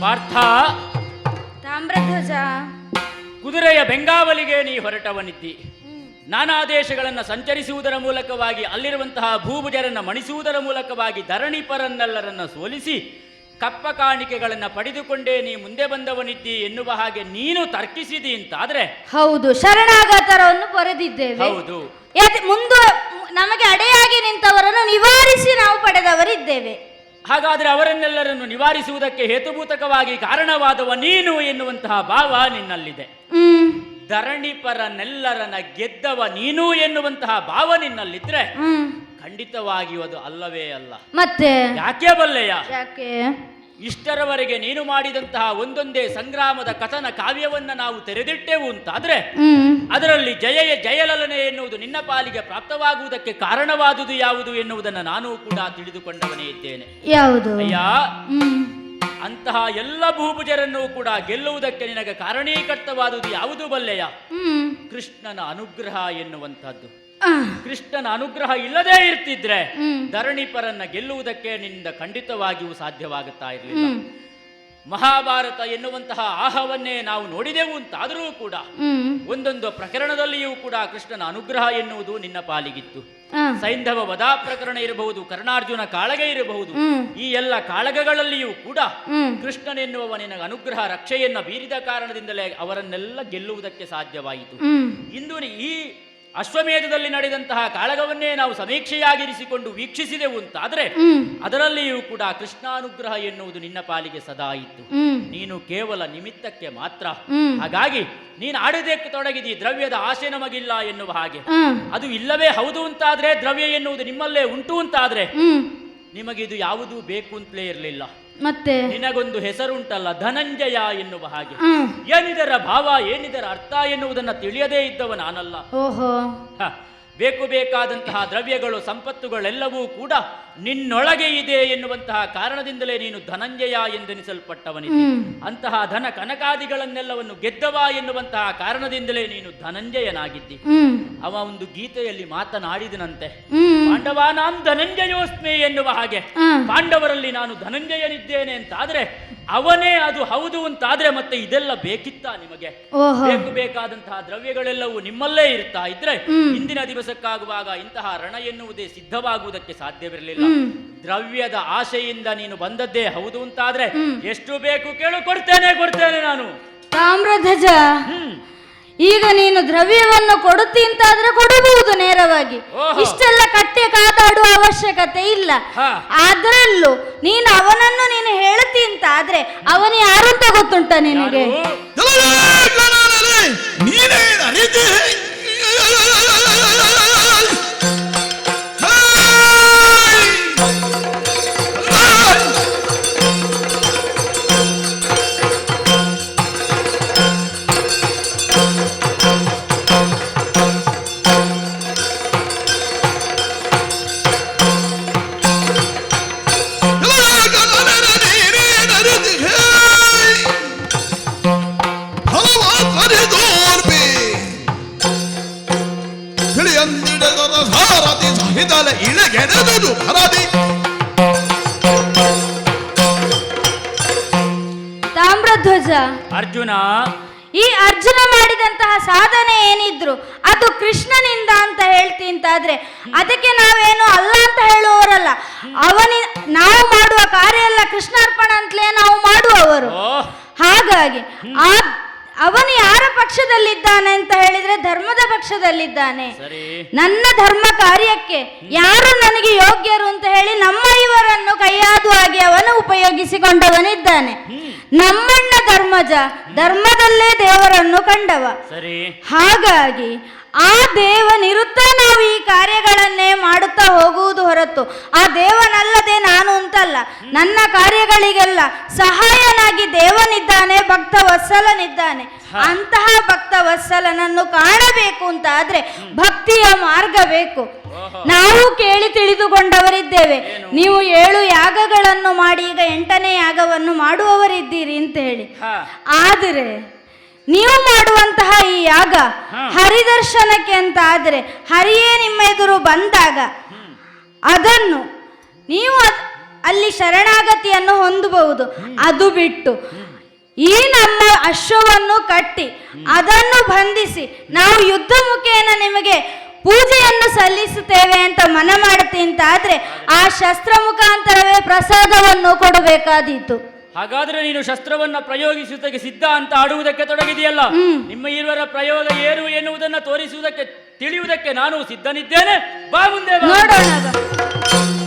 ಪಾರ್ಥ. ತಾಮ್ರಧ್ವಜ. ಕುದುರೆಯ ಬೆಂಗಾವಲಿಗೆ ನೀ ಹೊರಟವನಿದ್ದಿ. ನಾನಾ ದೇಶಗಳನ್ನು ಸಂಚರಿಸುವುದರ ಮೂಲಕವಾಗಿ ಅಲ್ಲಿರುವಂತಹ ಭೂಭುಜರನ್ನು ಮಣಿಸುವುದರ ಮೂಲಕವಾಗಿ ಧರಣಿಪರನ್ನೆಲ್ಲರನ್ನ ಸೋಲಿಸಿ ಕಪ್ಪ ಕಾಣಿಕೆಗಳನ್ನು ಪಡೆದುಕೊಂಡೇ ನೀ ಮುಂದೆ ಬಂದವನಿದ್ದಿ ಎನ್ನುವ ಹಾಗೆ ನೀನು ತರ್ಕಿಸಿದಿ ಅಂತಾದ್ರೆ. ಹೌದು ಶರಣಾಗತರವನ್ನು ಪಡೆದಿದ್ದೇವೆ. ಹೌದು. ಮುಂದೆ ನಮಗೆ ಅಡೆಯಾಗಿ ನಿಂತವರನ್ನು ನಿವಾರಿಸಿ ನಾವು ಪಡೆದವರಿದ್ದೇವೆ. ಹಾಗಾದ್ರೆ ಅವರನ್ನೆಲ್ಲರನ್ನು ನಿವಾರಿಸುವುದಕ್ಕೆ ಹೇತುಭೂತಕವಾಗಿ ಕಾರಣವಾದವ ನೀನು ಎನ್ನುವಂತಹ ಭಾವ ನಿನ್ನಲ್ಲಿದೆ. ಧರಣಿಪರನೆಲ್ಲರನ್ನ ಗೆದ್ದವ ನೀನು ಎನ್ನುವಂತಹ ಭಾವ ನಿನ್ನಲ್ಲಿದ್ರೆ ಹ್ಮ್. ಖಂಡಿತವಾಗಿಯೂ ಅದು ಅಲ್ಲವೇ ಅಲ್ಲ. ಮತ್ತೆ? ಯಾಕೆ ಬಲ್ಲೆಯ? ಯಾಕೆ? ಇಷ್ಟರವರೆಗೆ ನೀನು ಮಾಡಿದಂತಹ ಒಂದೊಂದೇ ಸಂಗ್ರಾಮದ ಕಥನ ಕಾವ್ಯವನ್ನ ನಾವು ತೆರೆದಿಟ್ಟೆವು ಅಂತಾದ್ರೆ ಅದರಲ್ಲಿ ಜಯ ಜಯಲಲನೆ ಎನ್ನುವುದು ನಿನ್ನ ಪಾಲಿಗೆ ಪ್ರಾಪ್ತವಾಗುವುದಕ್ಕೆ ಕಾರಣವಾದುದು ಯಾವುದು ಎನ್ನುವುದನ್ನು ನಾನು ಕೂಡ ತಿಳಿದುಕೊಂಡವನೇ ಇದ್ದೇನೆ. ಯಾವುದು? ಅಯ್ಯ ಅಂತಹ ಎಲ್ಲ ಭೂಭುಜರನ್ನು ಕೂಡ ಗೆಲ್ಲುವುದಕ್ಕೆ ನಿನಗೆ ಕಾರಣೀಕರ್ತವಾದುದು ಯಾವುದು ಬಲ್ಲೆಯ? ಕೃಷ್ಣನ ಅನುಗ್ರಹ ಎನ್ನುವಂತಹದ್ದು ಕೃಷ್ಣನ ಅನುಗ್ರಹ ಇಲ್ಲದೇ ಇರ್ತಿದ್ರೆ ಧರಣಿಪರನ್ನ ಗೆಲ್ಲುವುದಕ್ಕೆ ನಿನ್ನಿಂದ ಖಂಡಿತವಾಗಿಯೂ ಸಾಧ್ಯವಾಗುತ್ತಾ ಇರಲಿಲ್ಲ. ಮಹಾಭಾರತ ಎನ್ನುವಂತಹ ಆಹವನ್ನೇ ನಾವು ನೋಡಿದೆವು ಅಂತಾದರೂ ಕೂಡ ಒಂದೊಂದು ಪ್ರಕರಣದಲ್ಲಿಯೂ ಕೂಡ ಕೃಷ್ಣನ ಅನುಗ್ರಹ ಎನ್ನುವುದು ನಿನ್ನ ಪಾಲಿಗಿತ್ತು. ಸೈಂಧವ ವಧಾ ಪ್ರಕರಣ ಇರಬಹುದು ಕರ್ಣಾರ್ಜುನ ಕಾಳಗ ಇರಬಹುದು ಈ ಎಲ್ಲ ಕಾಳಗಗಳಲ್ಲಿಯೂ ಕೂಡ ಕೃಷ್ಣನ್ ಕೃಷ್ಣನೆನ್ನುವ ನಿನಗೆ ಅನುಗ್ರಹ ರಕ್ಷೆಯನ್ನ ಬೀರಿದ ಕಾರಣದಿಂದಲೇ ಅವರನ್ನೆಲ್ಲ ಗೆಲ್ಲುವುದಕ್ಕೆ ಸಾಧ್ಯವಾಯಿತು. ಇಂದು ಈ ಅಶ್ವಮೇಧದಲ್ಲಿ ನಡೆದಂತಹ ಕಾಳಗವನ್ನೇ ನಾವು ಸಮೀಕ್ಷೆಯಾಗಿರಿಸಿಕೊಂಡು ವೀಕ್ಷಿಸಿದೆವು ಅಂತಾದ್ರೆ ಆದರೆ ಅದರಲ್ಲಿಯೂ ಕೂಡ ಕೃಷ್ಣಾನುಗ್ರಹ ಎನ್ನುವುದು ನಿನ್ನ ಪಾಲಿಗೆ ಸದಾ ಇತ್ತು. ನೀನು ಕೇವಲ ನಿಮಿತ್ತಕ್ಕೆ ಮಾತ್ರ. ಹಾಗಾಗಿ ನೀನು ಆಡುವುದಕ್ಕೆ ತೊಡಗಿದಿ ದ್ರವ್ಯದ ಆಸೆ ನಮಗಿಲ್ಲ ಎನ್ನುವ ಹಾಗೆ. ಅದು ಇಲ್ಲವೇ ಹೌದು ಅಂತಾದ್ರೆ ದ್ರವ್ಯ ಎನ್ನುವುದು ನಿಮ್ಮಲ್ಲೇ ಉಂಟು ಅಂತಾದ್ರೆ ನಿಮಗಿದು ಯಾವುದೂ ಬೇಕು ಅಂತಲೇ ಇರಲಿಲ್ಲ. ಮತ್ತೆ ನಿನಗೊಂದು ಹೆಸರುಂಟಲ್ಲ ಧನಂಜಯ ಎನ್ನುವ ಹಾಗೆ. ಏನಿದರ ಭಾವ ಏನಿದರ ಅರ್ಥ ಎನ್ನುವುದನ್ನ ತಿಳಿಯದೇ ಇದ್ದವ ನಾನಲ್ಲ. ಓಹೋ. ಬೇಕು ಬೇಕಾದಂತಹ ದ್ರವ್ಯಗಳು ಸಂಪತ್ತುಗಳೆಲ್ಲವೂ ಕೂಡ ನಿನ್ನೊಳಗೆ ಇದೆ ಎನ್ನುವಂತಹ ಕಾರಣದಿಂದಲೇ ನೀನು ಧನಂಜಯ ಎಂದೆನಿಸಲ್ಪಟ್ಟವನಿ ಅಂತಹ ಧನ ಕನಕಾದಿಗಳನ್ನೆಲ್ಲವನ್ನು ಗೆದ್ದವ ಎನ್ನುವಂತಹ ಕಾರಣದಿಂದಲೇ ನೀನು ಧನಂಜಯನಾಗಿದ್ದಿ. ಅವ ಒಂದು ಗೀತೆಯಲ್ಲಿ ಮಾತನಾಡಿದನಂತೆ. ಪಾಂಡವ ಪಾಂಡವಾನಾಂ ಧನಂಜಯೋಸ್ಮಿ ಎನ್ನುವ ಹಾಗೆ. ಪಾಂಡವರಲ್ಲಿ ನಾನು ಧನಂಜಯನಿದ್ದೇನೆ ಅಂತಾದ್ರೆ ಅವನೇ ಅದು ಹೌದು ಅಂತಾದ್ರೆ ಮತ್ತೆ ಇದೆಲ್ಲ ಬೇಕಿತ್ತ ನಿಮಗೆ? ಬೇಕು ಬೇಕಾದಂತಹ ದ್ರವ್ಯಗಳೆಲ್ಲವೂ ನಿಮ್ಮಲ್ಲೇ ಇರ್ತಾ ಇದ್ರೆ. ಇಂದಿನ ದಿವಸಕ್ಕಾಗುವಾಗ ಇಂತಹ ರಣ ಎನ್ನುವುದೇ ಸಿದ್ಧವಾಗುವುದಕ್ಕೆ ಸಾಧ್ಯವಿರಲಿಲ್ಲ. ದ್ರವ್ಯದ ಆಶೆಯಿಂದ ನೀನು ಬಂದದ್ದೇ ಹೌದು ಅಂತಾದ್ರೆ. ಎಷ್ಟು ಬೇಕು ಕೇಳು ಕೊಡ್ತೇನೆ ಕೊಡ್ತೇನೆ ನಾನು. ತಾಮ್ರಧ್ವಜ ಈಗ ನೀನು ದ್ರವ್ಯವನ್ನು ಕೊಡುತ್ತಿ ಅಂತಾದ್ರೆ ಕೊಡಬಹುದು ನೇರವಾಗಿ. ಇಷ್ಟೆಲ್ಲ ಕಟ್ಟೆ ಕಾದಾಡುವ ಅವಶ್ಯಕತೆ ಇಲ್ಲ. ಅದರಲ್ಲೂ ನೀನು ಅವನನ್ನು ನೀನು ಹೇಳುತ್ತಿ ಅಂತ ಆದ್ರೆ ಅವನು ಯಾರು ಅಂತ ಗೊತ್ತುಂಟ ನಿನಗೆ? ಅರ್ಜುನ ಈ ಅರ್ಜುನ ಮಾಡಿದಂತಹ ಸಾಧನೆ ಏನಿದ್ರು ಅದು ಕೃಷ್ಣನಿಂದ ಅಂತ ಹೇಳ್ತಿ ಅಂತಾದ್ರೆ ಅದಕ್ಕೆ ನಾವೇನು ಅಲ್ಲ ಅಂತ ಹೇಳುವವರಲ್ಲ. ಅವನಿ ನಾವು ಮಾಡುವ ಕಾರ್ಯ ಎಲ್ಲ ಕೃಷ್ಣಾರ್ಪಣ ಅಂತಲೇ ನಾವು ಮಾಡುವವರು. ಹಾಗಾಗಿ ಆ ಅವನು ಯಾರ ಪಕ್ಷದಲ್ಲಿದ್ದಾನೆ ಅಂತ ಹೇಳಿದ್ರೆ ಧರ್ಮದ ಪಕ್ಷದಲ್ಲಿದ್ದಾನೆ. ನನ್ನ ಧರ್ಮ ಕಾರ್ಯಕ್ಕೆ ಯಾರು ನನಗೆ ಯೋಗ್ಯರು ಅಂತ ಹೇಳಿ ನಮ್ಮ ಇವರನ್ನು ಕೈಯಾದು ಆಗಿ ಅವನು ಉಪಯೋಗಿಸಿಕೊಂಡವನಿದ್ದಾನೆ. ನಮ್ಮಣ್ಣ ಧರ್ಮಜ ಧರ್ಮದಲ್ಲೇ ದೇವರನ್ನು ಕಂಡವ. ಹಾಗಾಗಿ ಆ ದೇವನಿರುತ್ತ ನಾವು ಈ ಕಾರ್ಯಗಳನ್ನೇ ಮಾಡುತ್ತಾ ಹೋಗುವುದು ಹೊರತು ಆ ದೇವನಲ್ಲದೆ ಅಂತಲ್ಲ. ನನ್ನ ಕಾರ್ಯಗಳಿಗೆಲ್ಲ ಸಹಾಯನಾಗಿ ದೇವನಿದ್ದಾನೆ ಭಕ್ತ ವತ್ಸಲನಿದ್ದಾನೆ. ಅಂತಹ ಭಕ್ತ ವತ್ಸಲನನ್ನು ಕಾಣಬೇಕು ಅಂತ ಆದ್ರೆ ಭಕ್ತಿಯ ಮಾರ್ಗ ಬೇಕು ನಾವು ಕೇಳಿ ತಿಳಿದುಕೊಂಡವರಿದ್ದೇವೆ. ನೀವು ಏಳು ಯಾಗಗಳನ್ನು ಮಾಡಿ ಈಗ ಎಂಟನೇ ಯಾಗವನ್ನು ಮಾಡುವವರಿದ್ದೀರಿ ಅಂತ ಹೇಳಿ. ಆದರೆ ನೀವು ಮಾಡುವಂತಹ ಈ ಯಾಗ. ಹರಿದರ್ಶನಕ್ಕೆ ಅಂತ ಆದರೆ ಹರಿಯೇ ನಿಮ್ಮ ಎದುರು ಬಂದಾಗ ಅದನ್ನು ನೀವು ಅಲ್ಲಿ ಶರಣಾಗತಿಯನ್ನು ಹೊಂದಬಹುದು. ಅದು ಬಿಟ್ಟು ಈ ನಮ್ಮ ಅಶ್ವವನ್ನು ಕಟ್ಟಿ ಅದನ್ನು ಬಂಧಿಸಿ ನಾವು ಯುದ್ಧ ಮುಖೇನ ನಿಮಗೆ ಪೂಜೆಯನ್ನು ಸಲ್ಲಿಸುತ್ತೇವೆ ಅಂತ ಮನ ಮಾಡುತ್ತೆ ಅಂತ ಆದ್ರೆ ಆ ಶಸ್ತ್ರ ಮುಖಾಂತರವೇ ಪ್ರಸಾದವನ್ನು ಕೊಡಬೇಕಾದೀತು. ಹಾಗಾದ್ರೆ ನೀನು ಶಸ್ತ್ರವನ್ನ ಪ್ರಯೋಗಿಸುವುದಕ್ಕೆ ಸಿದ್ಧ ಅಂತ ಆಡುವುದಕ್ಕೆ ತೊಡಗಿದೆಯಲ್ಲ? ನಿಮ್ಮ ಇರುವರ ಪ್ರಯೋಗ ಏನು ಎನ್ನುವುದನ್ನ ತೋರಿಸುವುದಕ್ಕೆ ತಿಳಿಯುವುದಕ್ಕೆ ನಾನು ಸಿದ್ಧನಿದ್ದೇನೆ. ಬಾ ಮುಂದೆ. ನೋಡೋಣ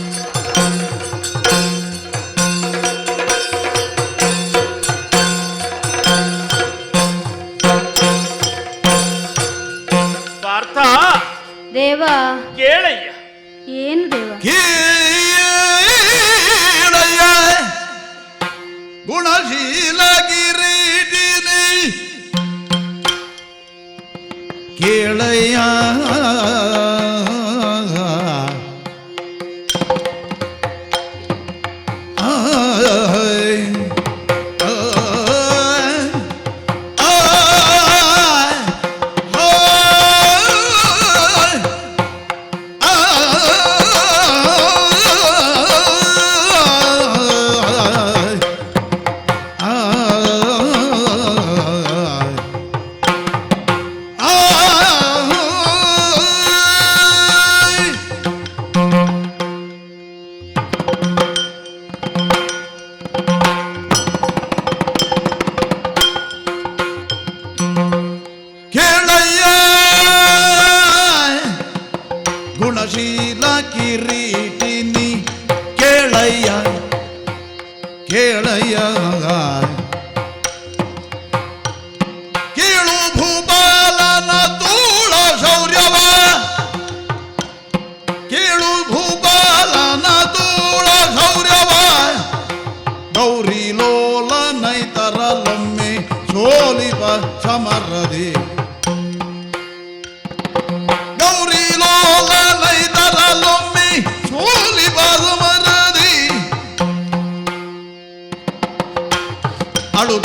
ಗುಣಶೀಲ ಕಿರೀಟಿನಿ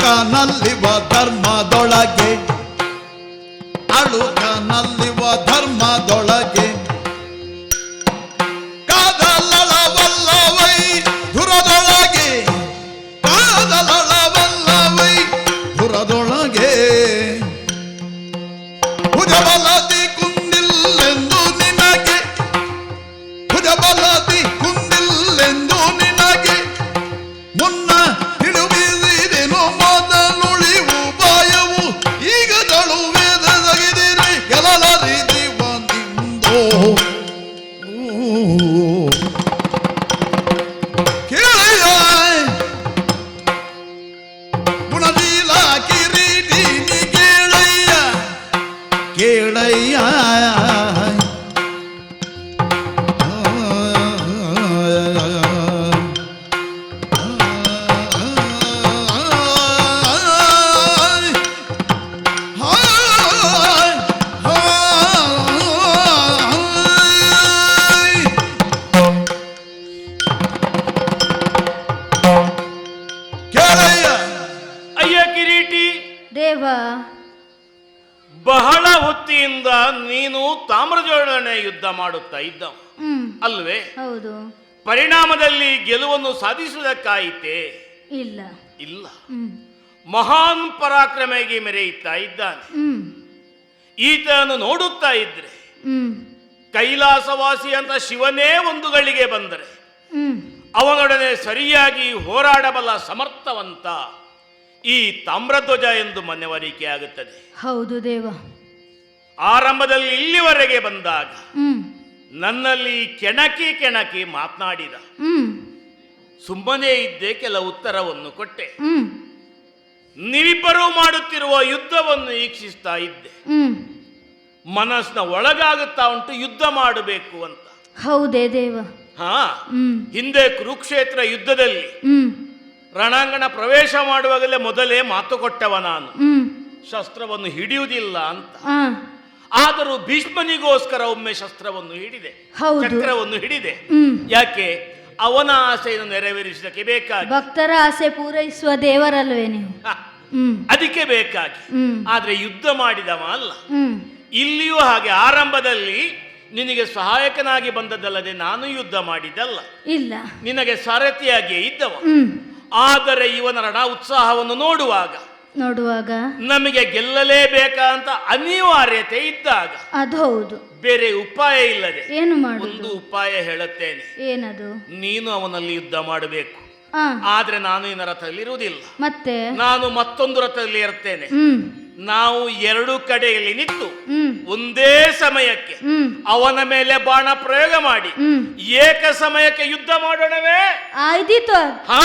ಅಳುಕನಲ್ಲಿವ ಧರ್ಮದೊಳಗೆ ಮಾಡುತ್ತಾ ಇದ್ದ ಅಲ್ವೇ? ಹೌದು. ಪರಿಣಾಮದಲ್ಲಿ ಗೆಲುವನ್ನು ಸಾಧಿಸುವುದಕ್ಕಾಯಿತೆ? ಇಲ್ಲ. ಇಲ್ಲ. ಮಹಾನ್ ಪರಾಕ್ರಮೆಗೆ ಮೆರೆಯುತ್ತಾ ಇದ್ದಾನೆ. ಈತನನ್ನು ಈತನು ನೋಡುತ್ತಾ ಇದ್ರೆ ಕೈಲಾಸವಾಸಿ ಅಂತ ಶಿವನೇ ಒಂದು ಗಳಿಗೆ ಬಂದರೆ ಅವನೊಡನೆ ಸರಿಯಾಗಿ ಹೋರಾಡಬಲ್ಲ ಸಮರ್ಥವಂತ ಈ ತಾಮ್ರಧ್ವಜ ಎಂದು ಮನವರಿಕೆ ಆಗುತ್ತದೆ. ಹೌದು ದೇವ. ಆರಂಭದಲ್ಲಿ ಇಲ್ಲಿವರೆಗೆ ಬಂದಾಗ ನನ್ನಲ್ಲಿ ಕೆಣಕಿ ಕೆಣಕಿ ಮಾತನಾಡಿದ. ಸುಮ್ಮನೆ ಇದ್ದೆ ಕೆಲ ಉತ್ತರವನ್ನು ಕೊಟ್ಟೆ. ನೀವಿಬ್ಬರೂ ಮಾಡುತ್ತಿರುವ ಯುದ್ಧವನ್ನು ವೀಕ್ಷಿಸ್ತಾ ಇದ್ದೆ. ಮನಸ್ಸಿನ ಒಳಗಾಗುತ್ತಾ ಉಂಟು ಯುದ್ಧ ಮಾಡಬೇಕು ಅಂತ. ಹೌದೇ ದೇವ. ಹಾ. ಹಿಂದೆ ಕುರುಕ್ಷೇತ್ರ ಯುದ್ಧದಲ್ಲಿ ರಣಾಂಗಣ ಪ್ರವೇಶ ಮಾಡುವಾಗಲೇ ಮೊದಲೇ ಮಾತು ಕೊಟ್ಟವ ನಾನು. ಶಸ್ತ್ರವನ್ನು ಹಿಡಿಯುವುದಿಲ್ಲ ಅಂತ. ಆದರೂ ಭೀಷ್ಮನಿಗೋಸ್ಕರ ಒಮ್ಮೆ ಶಸ್ತ್ರವನ್ನು ಹಿಡಿದೆ. ಚಕ್ರವನ್ನು ಹಿಡಿದೆ. ಯಾಕೆ? ಅವನ ಆಸೆಯನ್ನು ನೆರವೇರಿಸಿದಕ್ಕೆ ಬೇಕಾಗಿ. ಭಕ್ತರ ಆಸೆ ಪೂರೈಸುವ ದೇವರಲ್ವೇ ನೀವು? ಅದಕ್ಕೆ ಬೇಕಾಗಿ. ಆದ್ರೆ ಯುದ್ಧ ಮಾಡಿದವ ಅಲ್ಲ. ಇಲ್ಲಿಯೂ ಹಾಗೆ ಆರಂಭದಲ್ಲಿ ನಿನಗೆ ಸಹಾಯಕನಾಗಿ ಬಂದದ್ದಲ್ಲದೆ ನಾನು ಯುದ್ಧ ಮಾಡಿದ್ದಲ್ಲ. ಇಲ್ಲ. ನಿನಗೆ ಸಾರಥಿಯಾಗಿಯೇ ಇದ್ದವ. ಆದರೆ ಇವನ ರಣ ಉತ್ಸಾಹವನ್ನು ನೋಡುವಾಗ ನೋಡುವಾಗ ನಮಗೆ ಗೆಲ್ಲಲೇಬೇಕಂತ ಅಂತ ಅನಿವಾರ್ಯತೆ ಇದ್ದಾಗ ಅದು ಹೌದು. ಬೇರೆ ಉಪಾಯ ಇಲ್ಲದೆ ಏನು ಒಂದು ಮಾಡುದು ಉಪಾಯ ಹೇಳುತ್ತೇನೆ. ಏನದು? ನೀನು ಅವನಲ್ಲಿ ಯುದ್ಧ ಮಾಡಬೇಕು. ಆ. ಆದ್ರೆ ನಾನು ಇನ್ನ ರಥದಲ್ಲಿ ಇರುವುದಿಲ್ಲ. ಮತ್ತೆ? ನಾನು ಮತ್ತೊಂದು ರಥದಲ್ಲಿ ಇರ್ತೇನೆ ಹ್ಮ್. ನಾವು ಎರಡು ಕಡೆಯಲ್ಲಿ ನಿಂತು ಹ್ಮ್. ಒಂದೇ ಸಮಯಕ್ಕೆ ಹ್ಮ್. ಅವನ ಮೇಲೆ ಬಾಣ ಪ್ರಯೋಗ ಮಾಡಿ ಹ್ಮ್. ಏಕ ಸಮಯಕ್ಕೆ ಯುದ್ಧ ಮಾಡೋಣವೇ? ಆಯ್ದಿತ್ತು ಹಾ.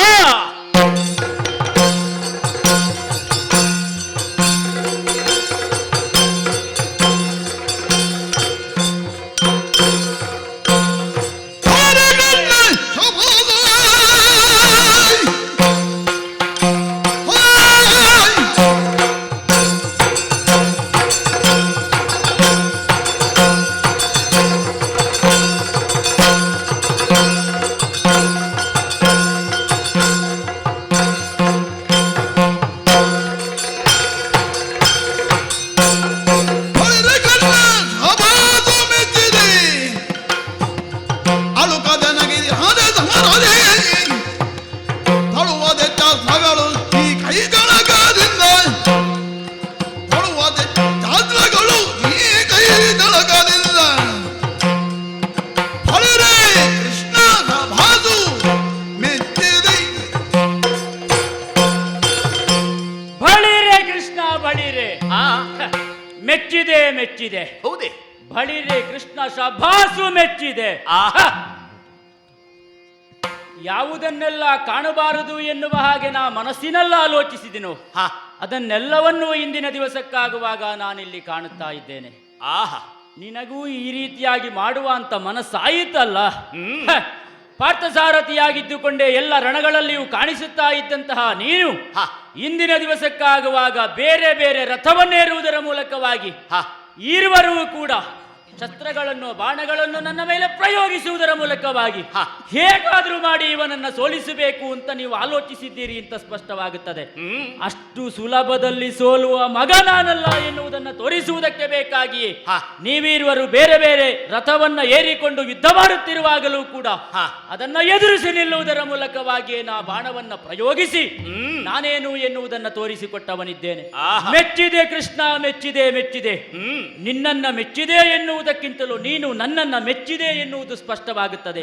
ಮೆಚ್ಚಿದೆ ಮೆಚ್ಚಿದೆ. ಹೌದೇ. ಬಳಿರೆ ಕೃಷ್ಣ ಶಭಾಸು ಮೆಚ್ಚಿದೆ. ಆಹಾ ಯಾವುದನ್ನೆಲ್ಲ ಕಾಣಬಾರದು ಎನ್ನುವ ಹಾಗೆ ನಾ ಮನಸ್ಸಿನೆಲ್ಲ ಆಲೋಚಿಸಿದೆನು ಹಾ. ಅದನ್ನೆಲ್ಲವನ್ನೂ ಇಂದಿನ ದಿವಸಕ್ಕಾಗುವಾಗ ನಾನಿಲ್ಲಿ ಕಾಣುತ್ತಾ ಇದ್ದೇನೆ. ಆಹಾ. ನಿನಗೂ ಈ ರೀತಿಯಾಗಿ ಮಾಡುವ ಅಂತ ಮನಸ್ಸಾಯಿತಲ್ಲ? ಪಾರ್ಥಸಾರಥಿಯಾಗಿದ್ದುಕೊಂಡೇ ಎಲ್ಲ ರಣಗಳಲ್ಲಿಯೂ ಕಾಣಿಸುತ್ತಾ ಇದ್ದಂತಹ ನೀನು ಹಾ. ಇಂದಿನ ದಿವಸಕ್ಕಾಗುವಾಗ ಬೇರೆ ಬೇರೆ ರಥವನ್ನೇರುವುದರ ಮೂಲಕವಾಗಿ ಹ ಈರುವರೂ ಕೂಡ ಶಸ್ತ್ರಗಳನ್ನು ಬಾಣಗಳನ್ನು ನನ್ನ ಮೇಲೆ ಪ್ರಯೋಗಿಸುವುದರ ಮೂಲಕವಾಗಿ. ಹೇಗಾದರೂ ಮಾಡಿ ಇವನನ್ನ ಸೋಲಿಸಬೇಕು ಅಂತ ನೀವು ಆಲೋಚಿಸಿದ್ದೀರಿ ಅಂತ ಸ್ಪಷ್ಟವಾಗುತ್ತದೆ. ಅಷ್ಟು ಸುಲಭದಲ್ಲಿ ಸೋಲುವ ಮಗ ನಾನಲ್ಲ ಎನ್ನುವುದನ್ನು ತೋರಿಸುವುದಕ್ಕೆ ಬೇಕಾಗಿ ನೀವಿರುವರು ಬೇರೆ ಬೇರೆ ರಥವನ್ನ ಏರಿಕೊಂಡು ಯುದ್ಧ ಮಾಡುತ್ತಿರುವಾಗಲೂ ಕೂಡ. ಅದನ್ನ ಎದುರಿಸಿ ನಿಲ್ಲುವುದರ ಮೂಲಕವಾಗಿ ನಾ ಬಾಣವನ್ನ ಪ್ರಯೋಗಿಸಿ ನಾನೇನು ಎನ್ನುವುದನ್ನು ತೋರಿಸಿಕೊಟ್ಟವನಿದ್ದೇನೆ. ಮೆಚ್ಚಿದೆ ಕೃಷ್ಣ ಮೆಚ್ಚಿದೆ ಮೆಚ್ಚಿದೆ. ನಿನ್ನನ್ನ ಮೆಚ್ಚಿದೆ ಎನ್ನುವುದಕ್ಕಿಂತಲೂ ನೀನು ನನ್ನನ್ನ ಮೆಚ್ಚಿದೆ ಎನ್ನುವುದು ಸ್ಪಷ್ಟವಾಗುತ್ತದೆ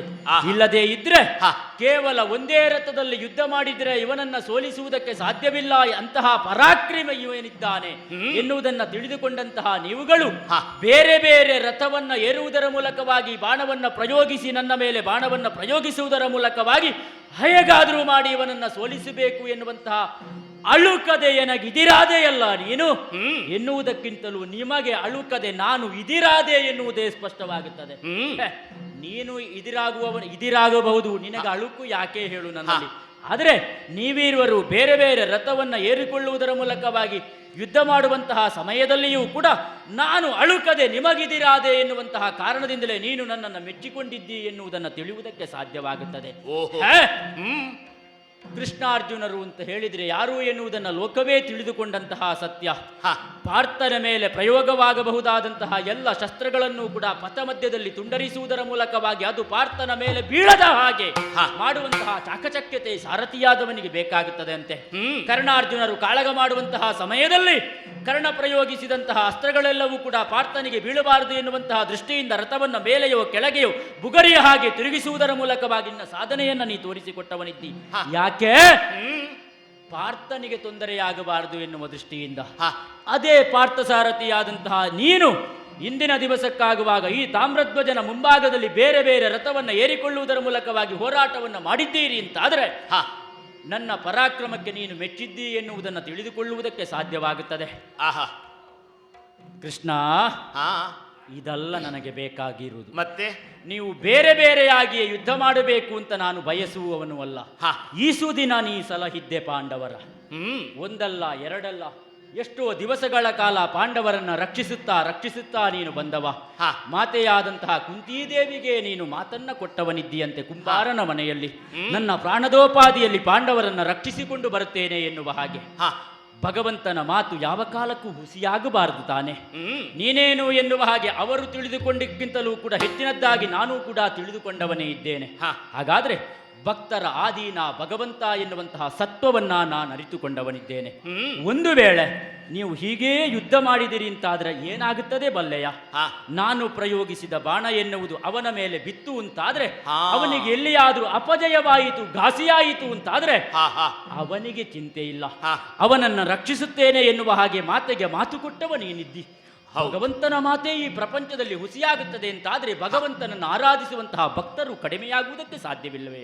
ಇಲ್ಲದೇ ಇದ್ರೆ ಕೇವಲ ಒಂದೇ ರಥದಲ್ಲಿ ಯುದ್ಧ ಮಾಡಿದ್ರೆ ಇವನನ್ನ ಸೋಲಿಸುವುದಕ್ಕೆ ಸಾಧ್ಯವಿಲ್ಲ ಅಂತಹ ಪರಾಕ್ರಮ ಇವನಿದ್ದಾನೆ. ಎನ್ನುವುದನ್ನ ತಿಳಿದುಕೊಂಡಂತಹ ನೀವುಗಳು. ಬೇರೆ ಬೇರೆ ರಥವನ್ನ ಏರುವುದರ ಮೂಲಕವಾಗಿ ಬಾಣವನ್ನ ಪ್ರಯೋಗಿಸಿ ನನ್ನ ಮೇಲೆ ಬಾಣವನ್ನ ಪ್ರಯೋಗಿಸುವುದರ ಮೂಲಕವಾಗಿ ಹೇಗಾದರೂ ಮಾಡಿ ಇವನನ್ನ ಸೋಲಿಸಬೇಕು ಎನ್ನುವಂತಹ ಅಳುಕದೆ ಎನಗಿದಿರಾದೆಯಲ್ಲ ನೀನು? ಎನ್ನುವುದಕ್ಕಿಂತಲೂ ನಿಮಗೆ ಅಳುಕದೆ ನಾನು ಇದಿರಾದೆ ಎನ್ನುವುದೇ ಸ್ಪಷ್ಟವಾಗುತ್ತದೆ. ನೀನು ಇದಿರಾಗುವವನು ಇದಿರಾಗಬಹುದು. ನಿನಗೆ ಅಳುಕು ಯಾಕೆ ಹೇಳು ನನ್ನಲ್ಲಿ? ಆದರೆ ನೀವಿರುವರು ಬೇರೆ ಬೇರೆ ರಥವನ್ನ ಏರಿಕೊಳ್ಳುವುದರ ಮೂಲಕವಾಗಿ ಯುದ್ಧ ಮಾಡುವಂತಹ ಸಮಯದಲ್ಲಿಯೂ ಕೂಡ ನಾನು ಅಳುಕದೆ ನಿಮಗಿದಿರಾದೆ ಎನ್ನುವಂತಹ ಕಾರಣದಿಂದಲೇ ನೀನು ನನ್ನನ್ನು ಮೆಚ್ಚಿಕೊಂಡಿದ್ದಿ ಎನ್ನುವುದನ್ನು ತಿಳಿಯುವುದಕ್ಕೆ ಸಾಧ್ಯವಾಗುತ್ತದೆ. ಕೃಷ್ಣಾರ್ಜುನರು ಅಂತ ಹೇಳಿದ್ರೆ ಯಾರು ಎನ್ನುವುದನ್ನು ಲೋಕವೇ ತಿಳಿದುಕೊಂಡಂತಹ ಸತ್ಯ. ಪಾರ್ಥನ ಮೇಲೆ ಪ್ರಯೋಗವಾಗಬಹುದಾದಂತಹ ಎಲ್ಲ ಶಸ್ತ್ರಗಳನ್ನು ಕೂಡ ಪಥಮಧ್ಯದಲ್ಲಿ ತುಂಡರಿಸುವುದರ ಮೂಲಕವಾಗಿ ಅದು ಪಾರ್ಥನ ಮೇಲೆ ಬೀಳದ ಹಾಗೆ. ಮಾಡುವಂತಹ ಚಾಕಚಕ್ಯತೆ ಸಾರಥಿಯಾದವನಿಗೆ ಬೇಕಾಗುತ್ತದೆ ಅಂತೆ. ಕರ್ಣಾರ್ಜುನರು ಕಾಳಗ ಮಾಡುವಂತಹ ಸಮಯದಲ್ಲಿ ಕರ್ಣ ಪ್ರಯೋಗಿಸಿದಂತಹ ಅಸ್ತ್ರಗಳೆಲ್ಲವೂ ಕೂಡ ಪಾರ್ಥನಿಗೆ ಬೀಳಬಾರದು ಎನ್ನುವಂತಹ ದೃಷ್ಟಿಯಿಂದ ರಥವನ್ನ ಮೇಲೆಯೋ ಕೆಳಗೆಯೋ ಬುಗರಿಯ ಹಾಗೆ ತಿರುಗಿಸುವುದರ ಮೂಲಕವಾಗಿ ನಿನ್ನ ಸಾಧನೆಯನ್ನ ನೀ ತೋರಿಸಿಕೊಟ್ಟವನಿದ್ದಿ. ಯಾಕೆ? ಪಾರ್ಥನಿಗೆ ತೊಂದರೆಯಾಗಬಾರದು ಎನ್ನುವ ದೃಷ್ಟಿಯಿಂದ. ಅದೇ ಪಾರ್ಥಸಾರಥಿಯಾದಂತಹ ನೀನು ಇಂದಿನ ದಿವಸಕ್ಕಾಗುವಾಗ ಈ ತಾಮ್ರಧ್ವಜನ ಮುಂಭಾಗದಲ್ಲಿ ಬೇರೆ ಬೇರೆ ರಥವನ್ನು ಏರಿಕೊಳ್ಳುವುದರ ಮೂಲಕವಾಗಿ ಹೋರಾಟವನ್ನು ಮಾಡಿದ್ದೀರಿ ಅಂತಾದರೆ ಹ. ನನ್ನ ಪರಾಕ್ರಮಕ್ಕೆ ನೀನು ಮೆಚ್ಚಿದ್ದೀ ಎನ್ನುವುದನ್ನು ತಿಳಿದುಕೊಳ್ಳುವುದಕ್ಕೆ ಸಾಧ್ಯವಾಗುತ್ತದೆ. ಆಹಾ. ಕೃಷ್ಣ ಹಾ. ಇದಲ್ಲ ನನಗೆ ಬೇಕಾಗಿರುವುದು. ಮತ್ತೆ? ನೀವು ಬೇರೆ ಬೇರೆಯಾಗಿಯೇ ಯುದ್ಧ ಮಾಡಬೇಕು ಅಂತ ನಾನು ಬಯಸುವವನು ಅಲ್ಲ. ಹ. ಈಸು ದಿನ ನೀ ಸಲಹಿದ್ದೆ ಪಾಂಡವರ. ಹ್ಮ್. ಒಂದಲ್ಲ ಎರಡಲ್ಲ ಎಷ್ಟೋ ದಿವಸಗಳ ಕಾಲ ಪಾಂಡವರನ್ನ ರಕ್ಷಿಸುತ್ತಾ ರಕ್ಷಿಸುತ್ತಾ ನೀನು ಬಂದವ. ಹಾ. ಮಾತೆಯಾದಂತಹ ಕುಂತಿದೇವಿಗೆ ನೀನು ಮಾತನ್ನ ಕೊಟ್ಟವನಿದ್ದೀಯಂತೆ ಕುಂಬಾರನ ಮನೆಯಲ್ಲಿ. ನನ್ನ ಪ್ರಾಣದೋಪಾದಿಯಲ್ಲಿ ಪಾಂಡವರನ್ನ ರಕ್ಷಿಸಿಕೊಂಡು ಬರುತ್ತೇನೆ ಎನ್ನುವ ಹಾಗೆ. ಹ. ಭಗವಂತನ ಮಾತು ಯಾವ ಕಾಲಕ್ಕೂ ಹುಸಿಯಾಗಬಾರದು ತಾನೆ. ನೀನೇನು ಎನ್ನುವ ಹಾಗೆ ಅವರು ತಿಳಿದುಕೊಂಡಿಕ್ಕಿಂತಲೂ ಕೂಡ ಹೆಚ್ಚಿನದ್ದಾಗಿ ನಾನು ಕೂಡ ತಿಳಿದುಕೊಂಡವನೇ ಇದ್ದೇನೆ. ಹಾಗಾದ್ರೆ ಭಕ್ತರ ಆದೀನ ಭಗವಂತ ಎನ್ನುವಂತಹ ಸತ್ವವನ್ನ ನಾನು ಅರಿತುಕೊಂಡವನಿದ್ದೇನೆ ಒಂದು ವೇಳೆ ನೀವು ಹೀಗೇ ಯುದ್ಧ ಮಾಡಿದಿರಿ ಅಂತಾದ್ರೆ ಏನಾಗುತ್ತದೆ ಬಲ್ಲೆಯ. ನಾನು ಪ್ರಯೋಗಿಸಿದ ಬಾಣ ಎನ್ನುವುದು ಅವನ ಮೇಲೆ ಬಿತ್ತು ಅಂತಾದ್ರೆ. ಅವನಿಗೆ ಎಲ್ಲಿಯಾದ್ರೂ ಅಪಜಯವಾಯಿತು ಘಾಸಿಯಾಯಿತು ಅಂತಾದ್ರೆ ಅವನಿಗೆ ಚಿಂತೆ ಇಲ್ಲ ಅವನನ್ನ ರಕ್ಷಿಸುತ್ತೇನೆ ಎನ್ನುವ ಹಾಗೆ ಮಾತೆಗೆ ಮಾತು ಕೊಟ್ಟವ ನೀನಿದ್ದಿ ಹೌದು. ಭಗವಂತನ ಮಾತೇ ಈ ಪ್ರಪಂಚದಲ್ಲಿ ಹುಸಿಯಾಗುತ್ತದೆ ಅಂತಾದ್ರೆ ಭಗವಂತನನ್ನು ಆರಾಧಿಸುವಂತಹ ಭಕ್ತರು ಕಡಿಮೆಯಾಗುವುದಕ್ಕೆ ಸಾಧ್ಯವಿಲ್ಲವೇ?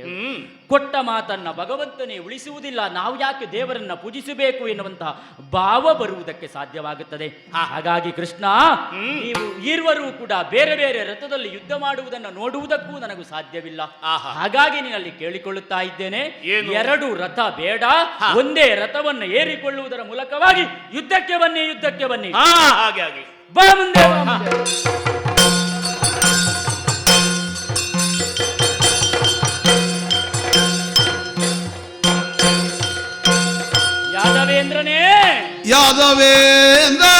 ಕೊಟ್ಟ ಮಾತನ್ನ ಭಗವಂತನೇ ಉಳಿಸುವುದಿಲ್ಲ ನಾವು ಯಾಕೆ ದೇವರನ್ನ ಪೂಜಿಸಬೇಕು ಎನ್ನುವಂತಹ ಭಾವ ಬರುವುದಕ್ಕೆ ಸಾಧ್ಯವಾಗುತ್ತದೆ. ಹಾಗಾಗಿ ಕೃಷ್ಣ ನೀವು ಈರ್ವರೂ ಕೂಡ ಬೇರೆ ಬೇರೆ ರಥದಲ್ಲಿ ಯುದ್ಧ ಮಾಡುವುದನ್ನು ನೋಡುವುದಕ್ಕೂ ನನಗೂ ಸಾಧ್ಯವಿಲ್ಲ. ಹಾಗಾಗಿ ನಿನ್ನಲ್ಲಿ ಕೇಳಿಕೊಳ್ಳುತ್ತಾ ಇದ್ದೇನೆ? ಎರಡು ರಥ ಬೇಡ ಒಂದೇ ರಥವನ್ನು ಏರಿಕೊಳ್ಳುವುದರ ಮೂಲಕವಾಗಿ ಯುದ್ಧಕ್ಕೆ ಬನ್ನಿ ಯುದ್ಧಕ್ಕೆ ಬನ್ನಿ. ಹಾಗೆ. ಹಾಗೆ ಬಾ ಮುಂದೆ ಬಾ